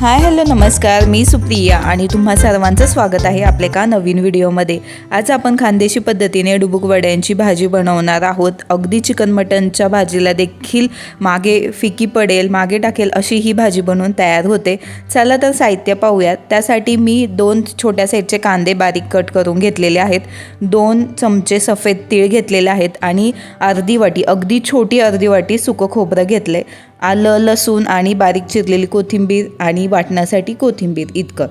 Hi hello नमस्कार. मी सुप्रिया आणि तुम्हा सर्वांचं स्वागत आहे आपल्या का नवीन व्हिडिओमध्ये. आज आपण खानदेशी पद्धतीने डुबुक वड्यांची भाजी बनवणार आहोत. अगदी चिकन मटनच्या भाजीला देखील मागे फिकी पडेल मागे टाकेल अशी ही भाजी बनवून तयार होते. चला तर साहित्य पाहूयात. त्यासाठी मी दोन छोट्या साईजचे कांदे बारीक कट करून घेतलेले आहेत. दोन चमचे सफेद तीळ घेतलेले आहेत आणि अर्धी वाटी अगदी छोटी अर्धी वाटी सुकं खोबरं घेतले आलं लसूण आणि बारीक चिरलेली कोथिंबीर आणि वाटण्यासाठी कोथिंबीर इतकं.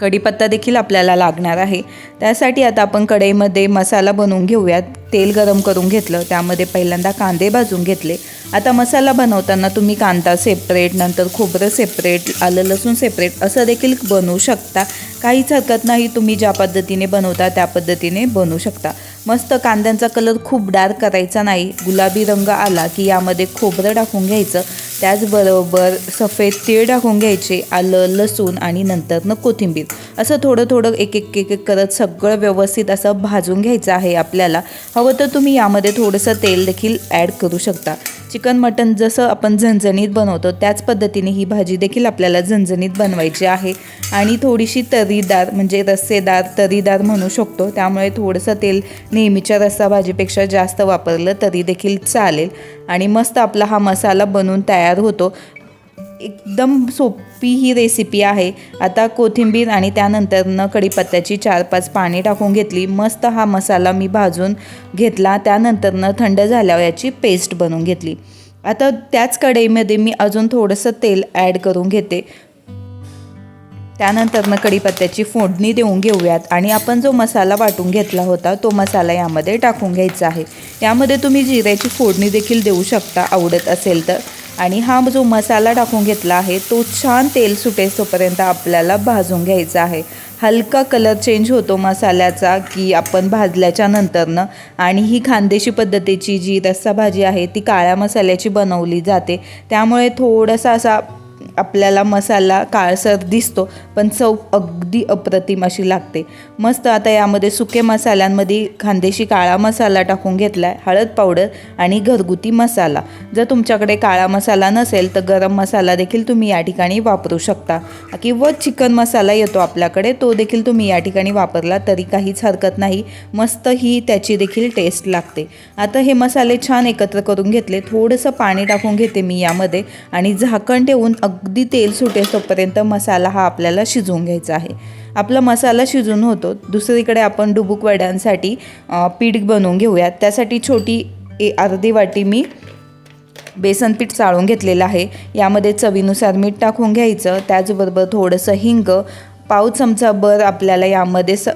कढीपत्ता देखील आपल्याला लागणार आहे. त्यासाठी आता आपण कढईमध्ये मसाला बनवून घेऊयात. तेल गरम करून घेतलं त्यामध्ये पहिल्यांदा कांदे भाजून घेतले. आता मसाला बनवताना तुम्ही कांदा सेपरेट नंतर खोबरं सेपरेट आलं लसूण सेपरेट असं देखील बनवू शकता. काहीच हरकत नाही तुम्ही ज्या पद्धतीने बनवता त्या पद्धतीने बनवू शकता. मस्त कांद्यांचा कलर खूप डार्क करायचा नाही. गुलाबी रंग आला की यामध्ये खोबरं टाकून घ्यायचं. त्याचबरोबर सफेद तीळ टाकून घ्यायचे आलं लसूण आणि नंतरनं कोथिंबीर. असं थोडं थोडं एक एक एक एक करत सगळं व्यवस्थित असं भाजून घ्यायचं आहे आपल्याला. हवं तर तुम्ही यामध्ये थोडंसं तेल देखील ॲड करू शकता. चिकन मटन जसं आपण झणझणीत बनवतो त्याच पद्धतीने ही भाजी देखील आपल्याला झणझणीत बनवायची आहे. आणि थोडीशी तरीदार म्हणजे रस्सेदार तरीदार म्हणू शकतो. त्यामुळे थोडंसं तेल नेहमीच्या रस्सा भाजीपेक्षा जास्त वापरलं तरी देखील चालेल. आणि मस्त आपला हा मसाला बनवून तयार होतो. एकदम सोपी ही रेसिपी आहे. आता कोथिंबीर आणि त्यानंतरनं कढीपत्त्याची चार पाच पाणी टाकून घेतली. मस्त हा मसाला मी भाजून घेतला. त्यानंतरनं थंड झाल्यावर याची पेस्ट बनवून घेतली. आता त्याच कढईमध्ये मी अजून थोडंसं तेल ॲड करून घेते. त्यानंतरनं कढीपत्त्याची फोडणी देऊन घेऊयात. आणि आपण जो मसाला वाटून घेतला होता तो मसाला यामध्ये टाकून घ्यायचा आहे. यामध्ये तुम्ही जिऱ्याची फोडणी देखील देऊ शकता आवडत असेल तर. आणि हा जो मसाला टाकून घेतला आहे तो छान तेल सुटेस्तोपर्यंत आपल्याला भाजून घ्यायचा आहे. हलका कलर चेंज होतो मसाल्याचा की आपण भाजल्याच्या नंतरनं. आणि ही खानदेशी पद्धतीची जी रस्सा भाजी आहे ती काळ्या मसाल्याची बनवली जाते. त्यामुळे थोडासा असा आपल्याला मसाला काळसर दिसतो पण चव अगदी अप्रतिम अशी लागते. मस्त आता यामध्ये सुके मसाल्यांमध्ये खानदेशी काळा मसाला टाकून घेतला आहे हळद पावडर आणि घरगुती मसाला. जर तुमच्याकडे काळा मसाला नसेल तर गरम मसाला देखील तुम्ही या ठिकाणी वापरू शकता. किंवा चिकन मसाला येतो आपल्याकडे तो देखील तुम्ही या ठिकाणी वापरला तरी काहीच हरकत नाही. मस्त ही त्याची देखील टेस्ट लागते. आता हे मसाले छान एकत्र करून घेतले. थोडंसं पाणी टाकून घेते मी यामध्ये आणि झाकण ठेवून अगदी तेल सुटेस्तोपर्यंत मसाला हा आपल्याला शिजवून घ्यायचा आहे. आपला मसाला शिजून होतो. दुसरीकडे आपण डुबुक वड्यांसाठी पीठ बनवून घेऊयात. त्यासाठी छोटी ए अर्धी वाटी मी बेसन पीठ चाळून घेतलेलं आहे. यामध्ये चवीनुसार मीठ टाकून घ्यायचं. त्याचबरोबर थोडंसं हिंग पाव चमचाभर आपल्याला यामध्ये स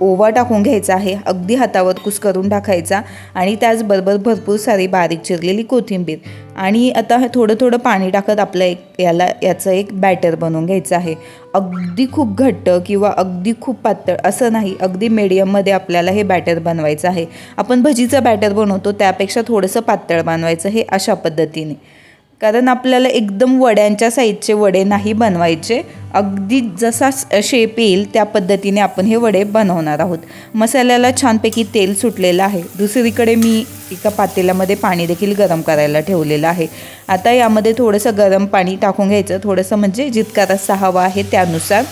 ओवा टाकून घ्यायचा आहे. अगदी हातावर कुस्करून टाकायचा आणि त्याचबरोबर भरपूर सारी बारीक चिरलेली कोथिंबीर. आणि आता हे थोडं थोडं पाणी टाकत आपलं एक याला याचं एक बॅटर बनवून घ्यायचं आहे. अगदी खूप घट्ट किंवा अगदी खूप पातळ असं नाही अगदी मीडियममध्ये आपल्याला हे बॅटर बनवायचं आहे. आपण भजीचं बॅटर बनवतो त्यापेक्षा थोडंसं पातळ बनवायचं हे अशा पद्धतीने. कारण आपल्याला एकदम वड्यांच्या साईजचे वडे नाही बनवायचे. अगदी जसा शेप येईल त्या पद्धतीने आपण हे वडे बनवणार आहोत. मसाल्याला छानपैकी तेल सुटलेलं आहे. दुसरीकडे मी एका पातेल्यामध्ये पाणी देखील गरम करायला ठेवलेलं आहे. आता यामध्ये थोडंसं गरम पाणी टाकून घ्यायचं. थोडंसं म्हणजे जितका रस्सा हवा आहे त्यानुसार.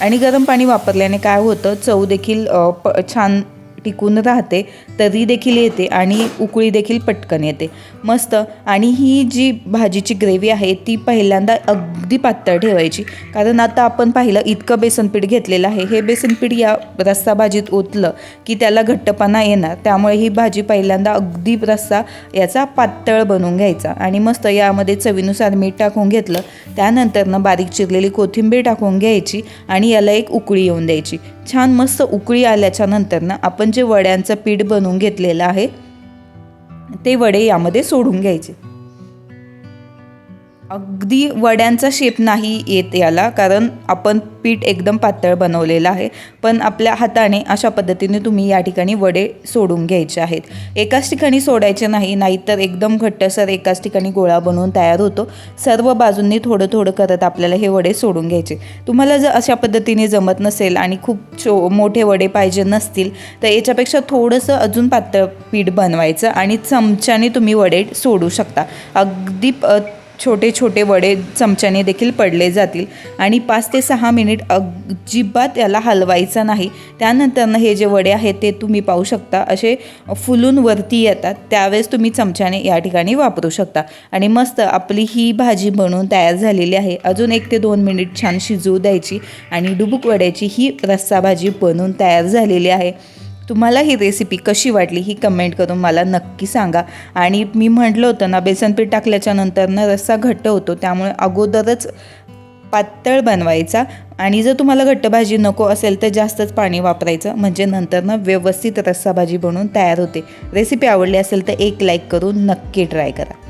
आणि गरम पाणी वापरल्याने काय होतं? चव देखील प छान टिकून राहते तरी देखील येते आणि उकळी देखील पटकन येते. मस्त. आणि ही जी भाजीची ग्रेव्ही आहे ती पहिल्यांदा अगदी पातळ ठेवायची. कारण आता आपण पाहिलं इतकं बेसनपीठ घेतलेलं आहे. हे बेसनपीठ या रस्सा भाजीत ओतलं की त्याला घट्टपणा येणार. त्यामुळे ही भाजी पहिल्यांदा अगदी रस्सा याचा पातळ बनवून घ्यायचा. आणि मस्त यामध्ये चवीनुसार मीठ टाकून घेतलं. त्यानंतरनं बारीक चिरलेली कोथिंबीर टाकून घ्यायची आणि याला एक उकळी येऊन द्यायची. छान मस्त उकळी आल्याच्या नंतरनं आपण जे वड्यांचं पीठ बनवून घेतलेलं आहे ते वडे यामध्ये सोडून घ्यायचे. अगदी वड्यांचा शेप नाही येत याला कारण आपण पीठ एकदम पातळ बनवलेलं आहे. पण आपल्या हाताने अशा पद्धतीने तुम्ही या ठिकाणी वडे सोडून घ्यायचे आहेत. एकाच ठिकाणी सोडायचे नाही नाहीतर एकदम घट्टसर एकाच ठिकाणी गोळा बनवून तयार होतो. सर्व बाजूंनी थोडं थोडं करत आपल्याला हे वडे सोडून घ्यायचे. तुम्हाला जर अशा पद्धतीने जमत नसेल आणि खूप छो मोठे वडे पाहिजे नसतील तर याच्यापेक्षा थोडंसं अजून पातळ पीठ बनवायचं आणि चमच्याने तुम्ही वडे सोडू शकता. अगदी प- छोटे छोटे वडे चमच्याने देखील पडले जातील. आणि पाच ते सहा मिनिट अजिबात याला हलवायचं नाही. त्यानंतरनं हे जे वडे आहेत ते तुम्ही पाहू शकता. असे फुलून वरती येतात. त्यावेळेस तुम्ही चमच्याने या ठिकाणी वापरू शकता. आणि मस्त आपली ही भाजी बनवून तयार झालेली आहे. अजून एक ते दोन मिनिट छान शिजवू द्यायची. आणि डुबुक वड्याची ही रस्सा भाजी बनवून तयार झालेली आहे. तुम्हाला ही रेसिपी कशी वाटली ही कमेंट करून मला नक्की सांगा. आणि मी म्हटलं होतं ना बेसनपीठ टाकल्याच्यानंतर टाकल्याच्या नंतर ना रस्सा घट्ट होतो त्यामुळे अगोदरच पातळ बनवायचा. आणि जर तुम्हाला घट्ट भाजी नको असेल तर जास्तच पाणी वापरायचं. म्हणजे नंतर ना व्यवस्थित रस्सा भाजी बनवून तयार होते. रेसिपी आवडली असेल तर एक लाईक करून नक्की ट्राय करा.